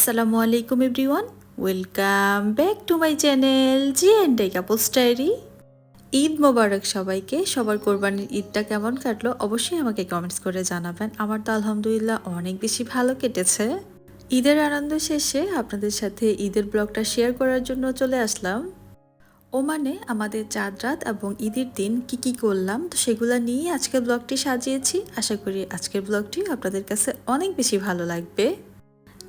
আসসালামু আলাইকুম everyone. Welcome back to my channel G and D couples diary. Eid মোবারক সবাইকে, সবার কোরবানির ঈদটা কেমন কাটলো অবশ্যই আমাকে কমেন্টস করে জানাবেন। আমার তো আলহামদুলিল্লাহ অনেক বেশি ভালো কেটেছে। ঈদের আনন্দ শেষে আপনাদের সাথে ঈদের ব্লগটা শেয়ার করার জন্য চলে আসলাম। ওমানে আমাদের চাঁদ রাত এবং ঈদের দিন কি কি করলাম, তো সেগুলো নিয়ে আজকের ব্লগটি সাজিয়েছি। আশা করি আজকের ব্লগটি আপনাদের কাছে অনেক বেশি ভালো লাগবে।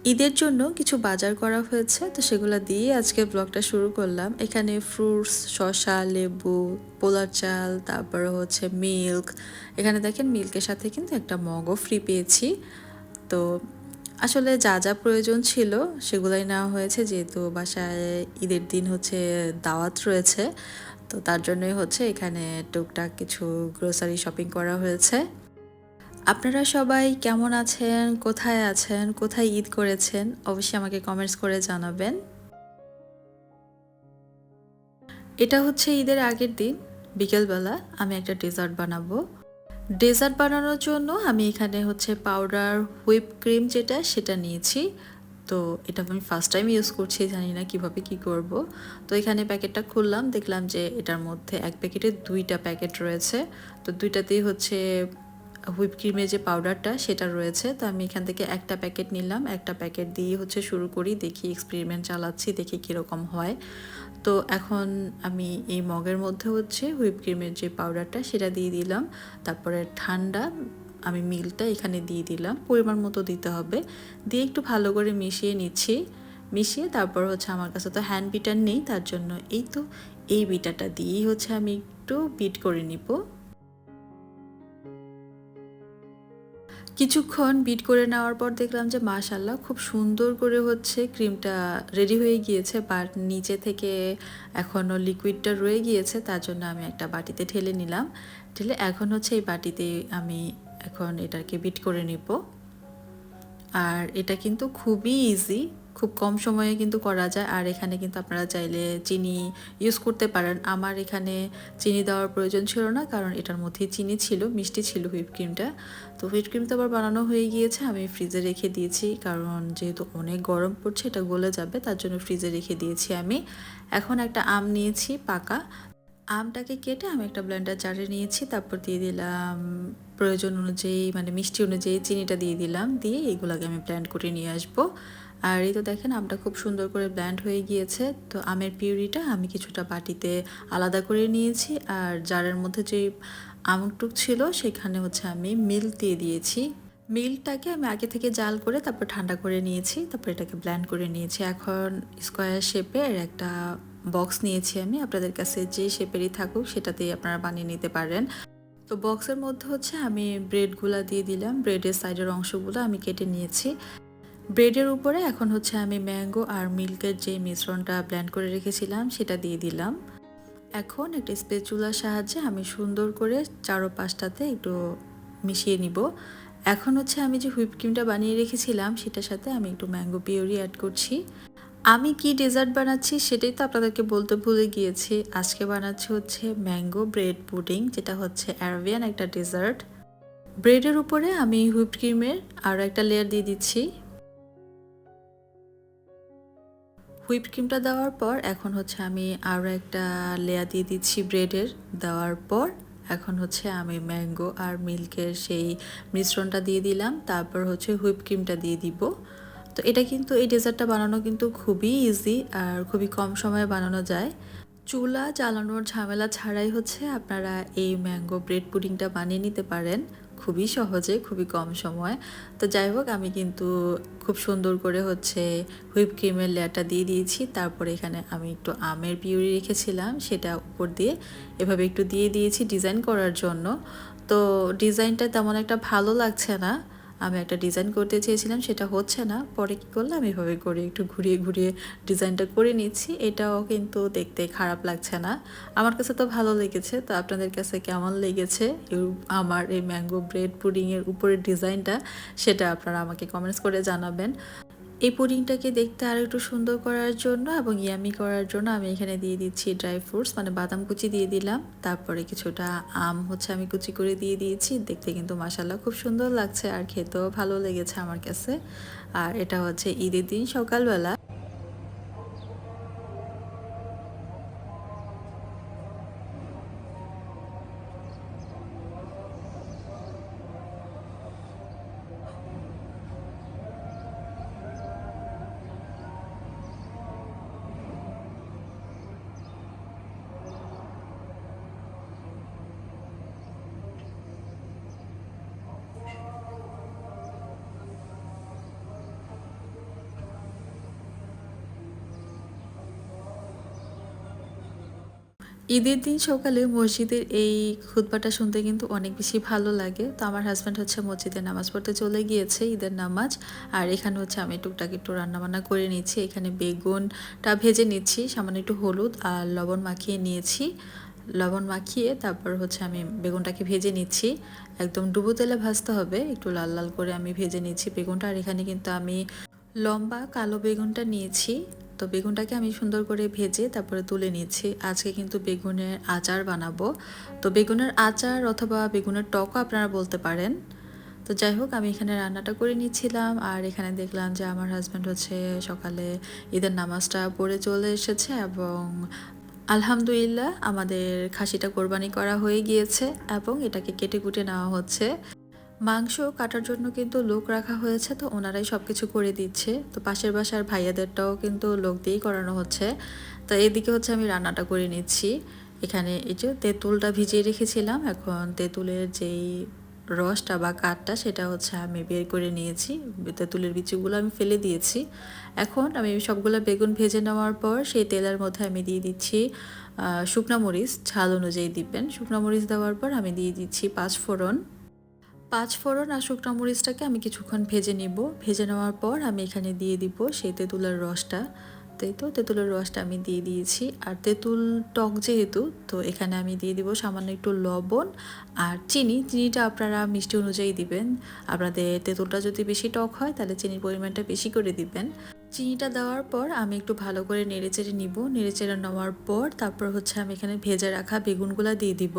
ঈদের জন্য কিছু বাজার করা হয়েছে, তো সেগুলো দিয়ে আজকে ব্লগটা শুরু করলাম। এখানে ফ্রুটস শসা, লেবু, পোলার চাল, তারপরে হচ্ছে মিল্ক এখানে দেখেন মিল্কের সাথে কিন্তু একটা মগও ফ্রি পেয়েছি। তো আসলে যা যা প্রয়োজন ছিল সেগুলাই নেওয়া হয়েছে, যেহেতু বাসায় ঈদের দিন হচ্ছে দাওয়াত রয়েছে, তো তার জন্যই হচ্ছে এখানে টুকটাক কিছু গ্রোসারি শপিং করা হয়েছে। আপনারা সবাই কেমন আছেন? কোথায় আছেন? কোথায় ঈদ করেছেন? অবশ্যই আমাকে কমেন্টস করে জানাবেন। এটা হচ্ছে ঈদের আগের দিন, বিকেলবেলা আমি একটা ডেজার্ট বানাবো। ডেজার্ট বানানোর জন্য আমি এখানে হচ্ছে পাউডার হুইপ ক্রিম যেটা, সেটা নিয়েছি। তো এটা আমি ফার্স্ট টাইম ইউজ করছি, জানি না কীভাবে কি করব। তো এখানে প্যাকেটটা খুললাম, দেখলাম যে এটার মধ্যে এক প্যাকেটে দুইটা প্যাকেট রয়েছে। তো দুইটাতেই হচ্ছে হুইপ ক্রিমের যে পাউডারটা সেটা রয়েছে। তো আমি এখান থেকে একটা প্যাকেট নিলাম। একটা প্যাকেট দিয়ে হচ্ছে শুরু করি, দেখি এক্সপেরিমেন্ট চালাচ্ছি, দেখি কীরকম হয়। তো এখন আমি এই মগের মধ্যে হচ্ছে হুইপ ক্রিমের যে পাউডারটা সেটা দিয়ে দিলাম। তারপরে ঠান্ডা আমি মিলটা এখানে দিয়ে দিলাম। পরিমাণ মতো দিতে হবে। দিয়ে একটু ভালো করে মিশিয়ে নিচ্ছি। মিশিয়ে তারপর হচ্ছে আমার কাছে তো হ্যান্ড বিটার নেই, তার জন্য এই তো এই বিটাটা দিয়েই হচ্ছে আমি একটু বিট করে নিব। কিছুক্ষণ বিট করে নেওয়ার পর দেখলাম যে মাশাল্লাহ খুব সুন্দর করে হচ্ছে ক্রিমটা রেডি হয়ে গিয়েছে বাট নিচে থেকে এখনও লিকুইডটা রয়ে গিয়েছে, তার জন্য আমি একটা বাটিতে ঢেলে নিলাম। ঢেলে এখন হচ্ছে এই বাটিতে আমি এখন এটাকে বিট করে নিব। আর এটা কিন্তু খুবই ইজি খুব কম সময়ে কিন্তু করা যায়। আর এখানে কিন্তু আপনারা চাইলে চিনি ইউজ করতে পারেন। আমার এখানে চিনি দেওয়ার প্রয়োজন ছিল না, কারণ এটার মধ্যে চিনি ছিল, মিষ্টি ছিল হুইপ ক্রিমটা তো হুইপ ক্রিম তো আবার বানানো হয়ে গিয়েছে, আমি ফ্রিজে রেখে দিয়েছি, কারণ যেহেতু অনেক গরম পড়ছে, এটা গলে যাবে, তার জন্য ফ্রিজে রেখে দিয়েছি আমি। এখন একটা আম নিয়েছি, পাকা। আমটাকে কেটে আমি একটা ব্লেন্ডার জারে নিয়েছি, তারপর দিয়ে দিলাম প্রয়োজন অনুযায়ী মানে মিষ্টি অনুযায়ী চিনিটা দিয়ে দিলাম, দিয়ে এগুলোকে আমি ব্লেন্ড করে নিয়ে আসব। আর এই তো দেখেন আমটা খুব সুন্দর করে ব্ল্যান্ড হয়ে গিয়েছে। তো আমের পিউরিটা আমি কিছুটা বাটিতে আলাদা করে নিয়েছি আর জারের মধ্যে যে আমটুক ছিল সেখানে হচ্ছে আমি মিল্ক দিয়ে দিয়েছি। মিল্কটাকে আমি আগে থেকে জাল করে তারপর ঠান্ডা করে নিয়েছি, তারপর এটাকে ব্ল্যান্ড করে নিয়েছি। এখন স্কোয়ার শেপের একটা বক্স নিয়েছি আমি, আপনাদের কাছে যে শেপেরই থাকুক সেটাতেই আপনারা বানিয়ে নিতে পারেন। তো বক্সের মধ্যে হচ্ছে আমি ব্রেডগুলা দিয়ে দিলাম। ব্রেডের সাইডের অংশগুলো আমি কেটে নিয়েছি। ব্রেডের উপরে এখন হচ্ছে আমি ম্যাঙ্গো আর মিল্কের যে মিশ্রণটা ব্ল্যান্ড করে রেখেছিলাম, সেটা দিয়ে দিলাম। এখন একটা স্পেচুলার সাহায্যে আমি সুন্দর করে চারো পাঁচটাতে একটু মিশিয়ে নিব। এখন হচ্ছে আমি যে হুইপ ক্রিমটা বানিয়ে রেখেছিলাম, সেটার সাথে আমি একটু ম্যাঙ্গো পিওরি অ্যাড করছি। আমি কি ডেজার্ট বানাচ্ছি সেটাই তো আপনাদেরকে বলতে ভুলে গিয়েছি। আজকে বানাচ্ছি হচ্ছে ম্যাঙ্গো ব্রেড পুডিং, যেটা হচ্ছে অ্যারাবিয়ান একটা ডেজার্ট। ব্রেডের উপরে আমি হুইপ ক্রিমের আরও একটা লেয়ার দিয়ে দিচ্ছি। হুইপ ক্রিমটা দেওয়ার পর, এখন হচ্ছে আমি আরও একটা লেয়ার দিয়ে দিচ্ছি ব্রেডের দেওয়ার পর, এখন হচ্ছে আমি ম্যাঙ্গো আর মিল্কের সেই মিশ্রণটা দিয়ে দিলাম। তারপর হচ্ছে হুইপ ক্রিমটা দিয়ে দিব। তো এটা কিন্তু, এই ডেজার্টটা বানানো কিন্তু খুবই ইজি আর খুবই কম সময়ে বানানো যায়। চুলা চালানোর ঝামেলা ছাড়াই হচ্ছে আপনারা এই ম্যাঙ্গো ব্রেড পুডিংটা বানিয়ে নিতে পারেন। খুবই সহজে, খুবই কম সময়। তো যাই হোক, আমি কিন্তু খুব সুন্দর করে হচ্ছে হুইপ ক্রিমের লেয়ারটা দিয়ে দিয়েছি। তারপরে এখানে আমি একটু আমের পিউরি রেখেছিলাম, সেটা উপর দিয়ে এভাবে একটু দিয়ে দিয়েছি ডিজাইন করার জন্য। তো ডিজাইনটা তেমন একটা ভালো লাগছে না। আমি একটা ডিজাইন করতে চেয়েছিলাম, সেটা হচ্ছে না। পরে কী করলাম? এভাবে করে একটু ঘুরিয়ে ঘুরিয়ে ডিজাইনটা করে নিচ্ছি। এটাও কিন্তু দেখতে খারাপ লাগছে না। আমার কাছে তো ভালো লেগেছে। তো আপনাদের কাছে কেমন লেগেছে? আমার এই ম্যাঙ্গো ব্রেড পুডিংয়ের উপরের ডিজাইনটা সেটা আপনারা আমাকে কমেন্টস করে জানাবেন। এই পুডিংটাকে দেখতে আর একটু সুন্দর করার জন্য এবং ইয়ামি করার জন্য আমি এখানে দিয়ে দিচ্ছি ড্রাই ফ্রুটস মানে বাদাম কুচি দিয়ে দিলাম। তারপরে কিছুটা আম হচ্ছে আমি কুচি করে দিয়ে দিয়েছি। দেখতে কিন্তু মাসাল্লাহ খুব সুন্দর লাগছে আর খেতেও ভালো লেগেছে আমার কাছে। আর এটা হচ্ছে ঈদের দিন সকালবেলা। ঈদের দিন সকালে মসজিদের এই খুতবাটা শুনতে কিন্তু অনেক বেশি ভালো লাগে। তো আমার হাজব্যান্ড হচ্ছে মসজিদে নামাজ পড়তে চলে গিয়েছে ঈদের নামাজ। আর এখানে হচ্ছে আমি টুকটাক একটু রান্নাবান্না করে নিচ্ছি। এখানে বেগুনটা ভেজে নিচ্ছি, সামান্য একটু হলুদ আর লবণ মাখিয়ে নিয়েছি। লবণ মাখিয়ে তারপর হচ্ছে আমি বেগুনটাকে ভেজে নিচ্ছি। একদম ডুবো তেলে ভাজতে হবে, একটু লাল লাল করে আমি ভেজে নিচ্ছি বেগুনটা। আর এখানে কিন্তু আমি লম্বা কালো বেগুনটা নিয়েছি। তো বেগুনটাকে আমি সুন্দর করে ভেজে তারপরে তুলে নিচ্ছি। আজকে কিন্তু বেগুনের আচার বানাবো। তো বেগুনের আচার অথবা বেগুনের টকও আপনারা বলতে পারেন। তো যাই হোক, আমি এখানে রান্নাটা করে নিচ্ছিলাম। আর এখানে দেখলাম যে আমার হাজব্যান্ড হচ্ছে সকালে ঈদের নামাজটা পড়ে চলে এসেছে এবং আলহামদুলিল্লাহ আমাদের খাসিটা কোরবানি করা হয়ে গিয়েছে এবং এটাকে কেটে কুটে নেওয়া হচ্ছে। মাংস কাটার জন্য কিন্তু লোক রাখা হয়েছে, তো ওনারাই সব কিছু করে দিচ্ছে। তো পাশের বাসার ভাইয়াদেরটাও কিন্তু লোক দিয়েই করানো হচ্ছে। তো এদিকে হচ্ছে আমি রান্নাটা করে নিচ্ছি। এখানে এই যে তেঁতুলটা ভিজিয়ে রেখেছিলাম, এখন তেঁতুলের যেই রসটা বা কাঠটা সেটা হচ্ছে আমি বের করে নিয়েছি। তেঁতুলের বিচিগুলো আমি ফেলে দিয়েছি। এখন আমি সবগুলো বেগুন ভেজে নেওয়ার পর সেই তেলের মধ্যে আমি দিয়ে দিচ্ছি শুকনা মরিচ, ঝাল অনুযায়ী দিবেন। শুকনা মরিচ দেওয়ার পর আমি দিয়ে দিচ্ছি পাঁচ ফোড়ন পাঁচ ফোড়ন আর শুকনো মরিচটাকে আমি কিছুক্ষণ ভেজে নিব। ভেজে নেওয়ার পর আমি এখানে দিয়ে দিব সেই তেঁতুলের রসটা। তাই তো তেঁতুলের রসটা আমি দিয়ে দিয়েছি। আর তেঁতুল টক যেহেতু, তো এখানে আমি দিয়ে দিব সামান্য একটু লবণ আর চিনি। চিনিটা আপনারা মিষ্টি অনুযায়ী দিবেন। আপনাদের তেঁতুলটা যদি বেশি টক হয়, তাহলে চিনির পরিমাণটা বেশি করে দিবেন। চিনিটা দেওয়ার পর আমি একটু ভালো করে নেড়ে চেড়ে নিব। নেড়ে চেড়ে নেওয়ার পর তারপর হচ্ছে আমি এখানে ভেজে রাখা বেগুনগুলা দিয়ে দিব।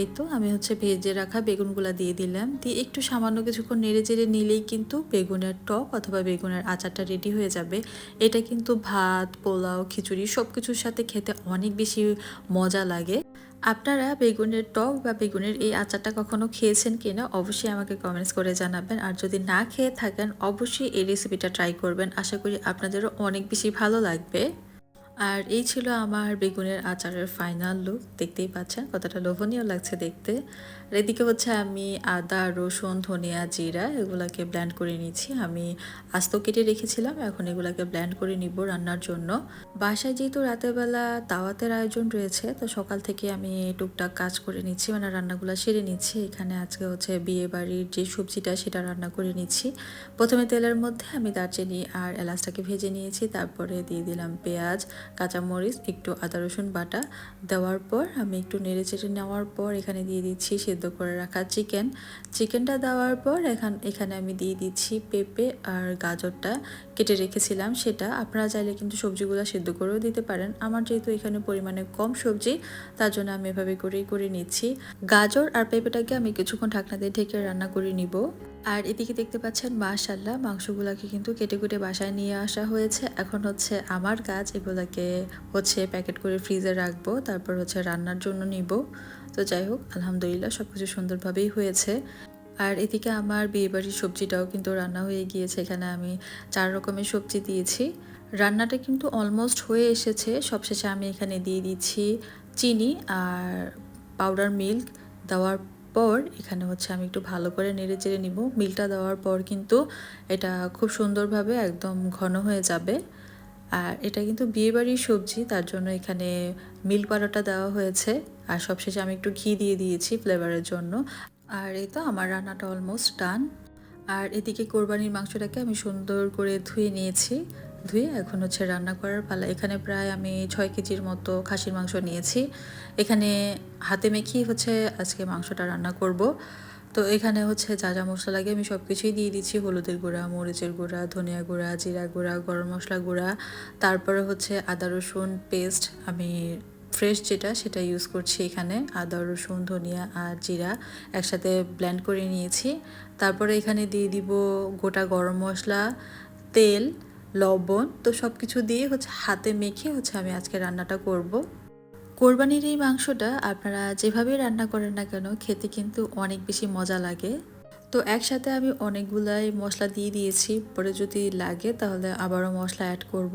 এই তো আমি হচ্ছে ভেজে রাখা বেগুনগুলা দিয়ে দিলাম। দিয়ে একটু সামান্য কিছুক্ষণ নেড়ে চেড়ে নিলেই কিন্তু বেগুনের টক অথবা বেগুনের আচারটা রেডি হয়ে যাবে। এটা কিন্তু ভাত, পোলাও, খিচুড়ি সব কিছুর সাথে খেতে অনেক বেশি মজা লাগে। আপনারা বেগুনের টক বা বেগুনের এই আচারটা কখনো খেয়েছেন কিনা অবশ্যই আমাকে কমেন্টস করে জানাবেন। আর যদি না খেয়ে থাকেন, অবশ্যই এই রেসিপিটা ট্রাই করবেন। আশা করি আপনাদেরও অনেক বেশি ভালো লাগবে। আর এই ছিল আমার বেগুনের আচারের ফাইনাল লুক দেখতেই পাচ্ছেন কতটা লোভনীয় লাগছে দেখতে। আর এদিকে হচ্ছে আমি আদা, রসুন, ধনিয়া, জিরা এগুলাকে ব্ল্যান্ড করে নিচ্ছি আমি আস্ত কেটে রেখেছিলাম, এখন এগুলাকে ব্ল্যান্ড করে নিব রান্নার জন্য। বাসায় যেহেতু রাতের বেলা দাওয়াতের আয়োজন রয়েছে, তো সকাল থেকে আমি টুকটাক কাজ করে নিচ্ছি মানে রান্নাগুলো সেরে নিচ্ছি। এখানে আজকে হচ্ছে বিয়ে বাড়ির যে সবজিটা সেটা রান্না করে নিচ্ছি। প্রথমে তেলের মধ্যে আমি দারচিনি আর এলাচটাকে ভেজে নিয়েছি, তারপরে দিয়ে দিলাম পেঁয়াজ কাঁচামরিচ, একটু আদা রসুন বাটা দেওয়ার পর আমি একটু নেড়ে চেড়ে নেওয়ার পর এখানে দিয়ে দিচ্ছি সেদ্ধ করে রাখা চিকেন। চিকেনটা দেওয়ার পর এখান, এখানে আমি দিয়ে দিচ্ছি পেঁপে আর গাজরটা কেটে রেখেছিলাম সেটা। আপনারা চাইলে কিন্তু সবজিগুলো সেদ্ধ করেও দিতে পারেন। আমার যেহেতু এখানে পরিমাণে কম সবজি, তার জন্য আমি এভাবে করেই করে নিচ্ছি। গাজর আর পেঁপেটাকে আমি কিছুক্ষণ ঢাকনা দিয়ে ঢেকে রান্না করে নিব। আর এদিকে দেখতে পাচ্ছেন মাশাল্লাহ মাংসগুলোকে কিন্তু কেটে কুটে বাসায় নিয়ে আসা হয়েছে। এখন হচ্ছে আমার কাজ এগুলাকে হচ্ছে প্যাকেট করে ফ্রিজে রাখব, তারপর হচ্ছে রান্নার জন্য নিব। তো যাই হোক, আলহামদুলিল্লাহ সব কিছু সুন্দরভাবেই হয়েছে। আর এদিকে আমার বিয়েবাড়ির সবজিটাও কিন্তু রান্না হয়ে গিয়েছে, এখানে আমি চার রকমের সবজি দিয়েছি। রান্নাটা কিন্তু অলমোস্ট হয়ে এসেছে, সবশেষে আমি এখানে দিয়ে দিচ্ছি চিনি আর পাউডার মিল্ক, দেওয়ার পর এখানে হচ্ছে আমি একটু ভালো করে নেড়ে চেড়ে নিব। মিলটা দেওয়ার পর কিন্তু এটা খুব সুন্দরভাবে একদম ঘন হয়ে যাবে। আর এটা কিন্তু বিয়েবাড়ির সবজি, তার জন্য এখানে মিল পাড়াটা দেওয়া হয়েছে। আর সবশেষে আমি একটু ঘি দিয়ে দিয়েছি ফ্লেভারের জন্য। আর এই তো আমার রান্নাটা অলমোস্ট ডান। আর এদিকে কোরবানির মাংসটাকে আমি সুন্দর করে ধুয়ে নিয়েছি। ধুয়ে এখন হচ্ছে রান্না করার পালা। এখানে প্রায় আমি ছয় কেজির মতো খাসির মাংস নিয়েছি। এখানে হাতে মেখেই হচ্ছে আজকে মাংসটা রান্না করব। তো এখানে হচ্ছে যা যা মশলা লাগে আমি সব কিছুই দিয়ে দিচ্ছি। হলুদের গুঁড়া, মরিচের গুঁড়া, ধনিয়া গুঁড়া, জিরা গুঁড়া, গরম মশলা গুঁড়া। তারপরে হচ্ছে আদা, রসুন পেস্ট আমি ফ্রেশ যেটা সেটা ইউজ করছি এখানে। আদা, রসুন, ধনিয়া আর জিরা একসাথে ব্লেন্ড করে নিয়েছি। তারপরে এখানে দিয়ে দিব গোটা গরম মশলা, তেল লবণ, তো সব কিছু দিয়ে হচ্ছে হাতে মেখে হচ্ছে আমি আজকে রান্নাটা করব। কোরবানির এই মাংসটা আপনারা যেভাবে রান্না করেন না কেন, খেতে কিন্তু অনেক বেশি মজা লাগে তো একসাথে আমি অনেকগুলাই মশলা দিয়ে দিয়েছি পরে যদি লাগে তাহলে আবারও মশলা অ্যাড করব।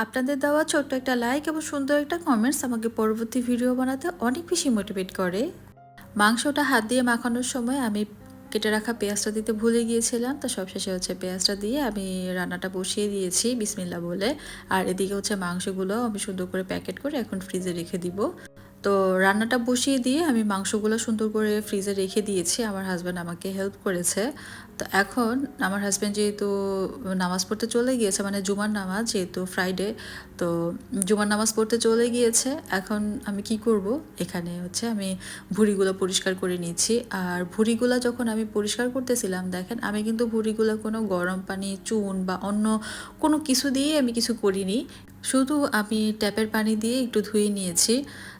আপনাদের দেওয়া ছোট্ট একটা লাইক এবং সুন্দর একটা কমেন্টস আমাকে পরবর্তী ভিডিও বানাতে অনেক বেশি মোটিভেট করে। মাংসটা হাত দিয়ে মাখানোর সময় আমি কেটে রাখা পেঁয়াজটা দিতে ভুলে গিয়েছিলাম, তো সবশেষে হচ্ছে পেঁয়াজটা দিয়ে আমি রান্নাটা বসিয়ে দিয়েছি বিসমিল্লা বলে। আর এদিকে হচ্ছে মাংসগুলো আমি সুন্দর করে প্যাকেট করে এখন ফ্রিজে রেখে দিব। তো রান্নাটা বসিয়ে দিয়ে আমি মাংসগুলো সুন্দর করে ফ্রিজে রেখে দিয়েছি, আমার হাজব্যান্ড আমাকে হেল্প করেছে। তো এখন আমার হাজব্যান্ড যেহেতু নামাজ পড়তে চলে গিয়েছে মানে জুমার নামাজ যেহেতু ফ্রাইডে তো জুমার নামাজ পড়তে চলে গিয়েছে। এখন আমি কি করব? এখানে হচ্ছে আমি ভুড়িগুলো পরিষ্কার করে নিচ্ছি। আর ভুড়িগুলো যখন আমি পরিষ্কার করতেছিলাম, দেখেন আমি কিন্তু ভুড়িগুলো কোনো গরম পানি, চুন বা অন্য কোনো কিছু দিয়ে আমি কিছু করিনি। শুধু আমি ট্যাপের পানি দিয়ে একটু ধুয়ে নিয়েছি।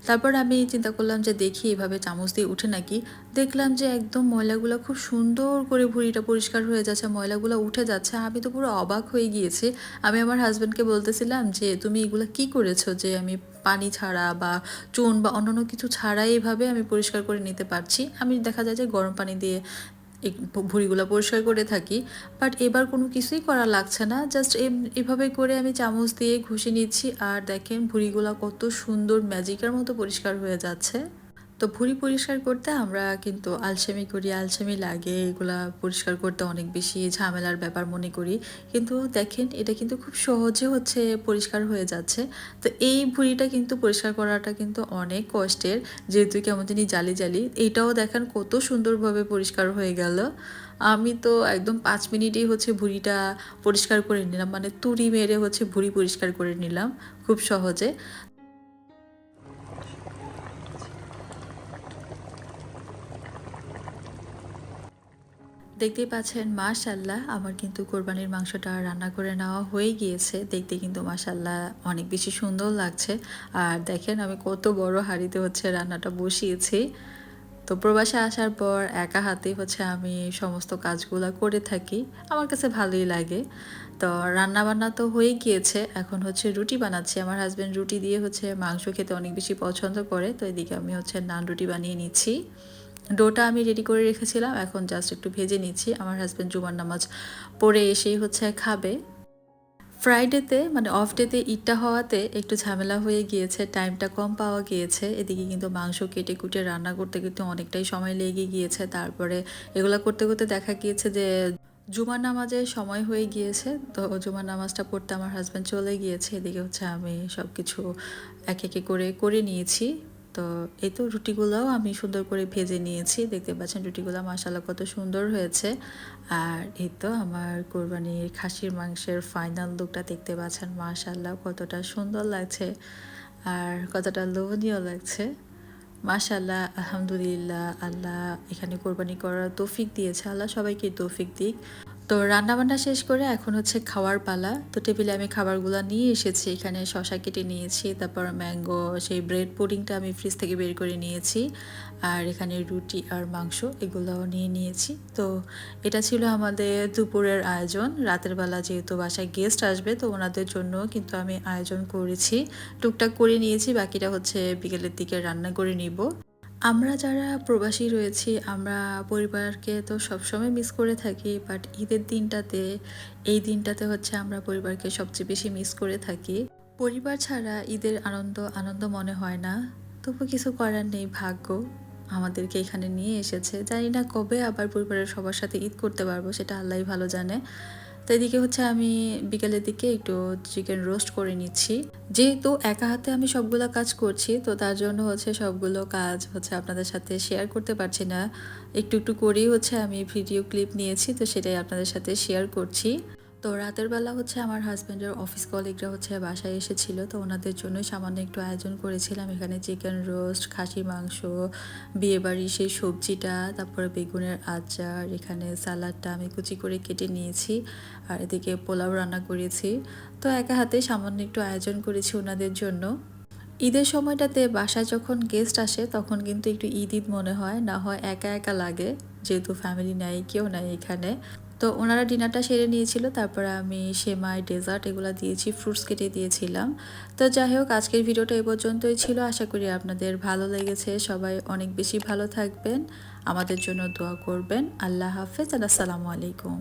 তারপর আমি চিন্তা করলাম যে দেখি এভাবে চামচ দিয়ে উঠে নাকি দেখলাম যে একদম ময়লাগুলো খুব সুন্দর করে ভুঁড়িটা পরিষ্কার হয়ে যাচ্ছে, ময়লাগুলো উঠে যাচ্ছে। আমি তো পুরো অবাক হয়ে গিয়েছি। আমি আমার হাজব্যান্ডকে বলতেছিলাম যে, তুমি এগুলো কি করেছ যে আমি পানি ছাড়া বা চুন বা অন্যান্য কিছু ছাড়াই এভাবে আমি পরিষ্কার করে নিতে পারছি? আমি দেখা যায় যে গরম পানি দিয়ে ভুঁড়িগুলো পরিষ্কার করে থাকি বাট এবার কোনো কিছুই করা লাগছে না। জাস্ট এভাবে করে আমি চামচ দিয়ে ঘষে নিচ্ছি। আর দেখেন ভুঁড়িগুলো কত সুন্দর ম্যাজিকের মতো পরিষ্কার হয়ে যাচ্ছে। তো ভুঁড়ি পরিষ্কার করতে আমরা কিন্তু আলসেমি করি, আলসেমি লাগে, এগুলা পরিষ্কার করতে অনেক বেশি ঝামেলার ব্যাপার মনে করি। কিন্তু দেখেন, এটা কিন্তু খুব সহজে হচ্ছে পরিষ্কার হয়ে যাচ্ছে। তো এই ভুঁড়িটা কিন্তু পরিষ্কার করাটা কিন্তু অনেক কষ্টের। যেহেতু কেমন জানি জালি জালি, এইটাও দেখেন কত সুন্দরভাবে পরিষ্কার হয়ে গেল। আমি তো একদম পাঁচ মিনিটেই হচ্ছে ভুঁড়িটা পরিষ্কার করে নিলাম মানে তুড়ি মেরে হচ্ছে ভুঁড়ি পরিষ্কার করে নিলাম খুব সহজে। দেখতেই পাচ্ছেন মাশাল্লাহ আমার কিন্তু কোরবানির মাংসটা রান্না করে নেওয়া হয়ে গিয়েছে। দেখতে কিন্তু মাশাল্লাহ অনেক বেশি সুন্দর লাগছে। আর দেখেন আমি কত বড় হাঁড়িতে হচ্ছে রান্নাটা বসিয়েছি। তো প্রবাসে আসার পর একা হাতে হচ্ছে আমি সমস্ত কাজগুলো করে থাকি। আমার কাছে ভালোই লাগে। তো রান্না বান্না তো হয়ে গিয়েছে। এখন হচ্ছে রুটি বানাচ্ছি। আমার হাজব্যান্ড রুটি দিয়ে হচ্ছে মাংস খেতে অনেক বেশি পছন্দ করে। তো এদিকে আমি হচ্ছে নান রুটি বানিয়ে নিচ্ছি। ডোটা আমি রেডি করে রেখেছিলাম, এখন জাস্ট একটু ভেজে নিচ্ছি। আমার হাজব্যান্ড জুমার নামাজ পড়ে এসেই হচ্ছে খাবে। ফ্রাইডেতে মানে অফ ডেতে ঈদটা হওয়াতে একটু ঝামেলা হয়ে গিয়েছে টাইমটা কম পাওয়া গিয়েছে। এদিকে কিন্তু মাংস কেটে কুটে রান্না করতে কিন্তু অনেকটাই সময় লেগে গিয়েছে। তারপরে এগুলো করতে করতে দেখা গিয়েছে যে জুমার নামাজের সময় হয়ে গিয়েছে। তো জুমার নামাজটা পড়তে আমার হাজব্যান্ড চলে গিয়েছে। এদিকে হচ্ছে আমি সব কিছু এক একে করে করে নিয়েছি। তো এই তো রুটিগুলোও আমি সুন্দর করে ভেজে নিয়েছি। দেখতে পাচ্ছেন রুটিগুলো মাসাল্লাহ কত সুন্দর হয়েছে। আর এই তো আমার কোরবানির খাসির মাংসের ফাইনাল লুকটা দেখতে পাচ্ছেন মাশাল্লাহ কতটা সুন্দর লাগছে। আর কতটা লোভনীয় লাগছে। মাশাল্লাহ আলহামদুলিল্লাহ, আল্লাহ এখানে কোরবানি করার তৌফিক দিয়েছে। আল্লাহ সবাইকে তৌফিক দিক। তো রান্নাবান্না শেষ করে এখন হচ্ছে খাওয়ার পালা। তো টেবিলে আমি খাবারগুলো নিয়ে এসেছি। এখানে শশা কেটে নিয়েছি, তারপর ম্যাঙ্গো, সেই ব্রেড পুডিংটা আমি ফ্রিজ থেকে বের করে নিয়েছি। আর এখানে রুটি আর মাংস এগুলোও নিয়ে নিয়েছি। তো এটা ছিল আমাদের দুপুরের আয়োজন। রাতের বেলা যেহেতু বাসায় গেস্ট আসবে, তো ওনাদের জন্য কিন্তু আমি আয়োজন করেছি। টুকটাক করে নিয়েছি, বাকিটা হচ্ছে বিকেলের দিকে রান্না করে নিব। আমরা যারা প্রবাসী রয়েছি, আমরা পরিবারকে তো সবসময় মিস করে থাকি বাট ঈদের দিনটাতে, এই দিনটাতে হচ্ছে আমরা পরিবারকে সবচেয়ে বেশি মিস করে থাকি। পরিবার ছাড়া ঈদের আনন্দ আনন্দ মনে হয় না। তবু কিছু করার নেই, ভাগ্য আমাদেরকে এখানে নিয়ে এসেছে। জানি না কবে আবার পরিবারের সবার সাথে ঈদ করতে পারব, সেটা আল্লাহ ভালো জানে। তো এদিকে হচ্ছে আমি বিকেলের দিকে একটু চিকেন রোস্ট করে নিচ্ছি। যেহেতু একা হাতে আমি সবগুলো কাজ করছি, তো তার জন্য হচ্ছে সবগুলো কাজ হচ্ছে আপনাদের সাথে শেয়ার করতে পারছি না। একটু একটু করেই হচ্ছে আমি ভিডিও ক্লিপ নিয়েছি, তো সেটাই আপনাদের সাথে শেয়ার করছি। তো রাতের বেলা হচ্ছে আমার হাজব্যান্ডের অফিস কলিগরা হচ্ছে বাসায় এসেছিল, তো ওনাদের জন্য সামান্য একটু আয়োজন করেছিলাম। এখানে চিকেন রোস্ট খাসি মাংস বিয়েবাড়ি সেই সবজিটা, তারপরে বেগুনের আচার, এখানে সালাডটা আমি কুচি করে কেটে নিয়েছি আর এদিকে পোলাও রান্না করেছি। তো একা হাতে সামান্য একটু আয়োজন করেছি ওনাদের জন্য। ঈদের সময়টাতে বাসায় যখন গেস্ট আসে, তখন কিন্তু একটু ঈদ ঈদ মনে হয়, না হয় একা একা লাগে, যেহেতু ফ্যামিলি নাই, কেউ নাই এখানে। তো ওনারা ডিনারটা সেরে নিয়েছিল, তারপরে আমি সেমাই, ডেজার্ট এগুলো দিয়েছি, ফ্রুটস কেটে দিয়েছিলাম। তো যাই হোক, আজকের ভিডিওটা এ পর্যন্তই ছিল। আশা করি আপনাদের ভালো লেগেছে। সবাই অনেক বেশি ভালো থাকবেন। আমাদের জন্য দোয়া করবেন। আল্লাহ হাফেজ। আর আসসালামু আলাইকুম।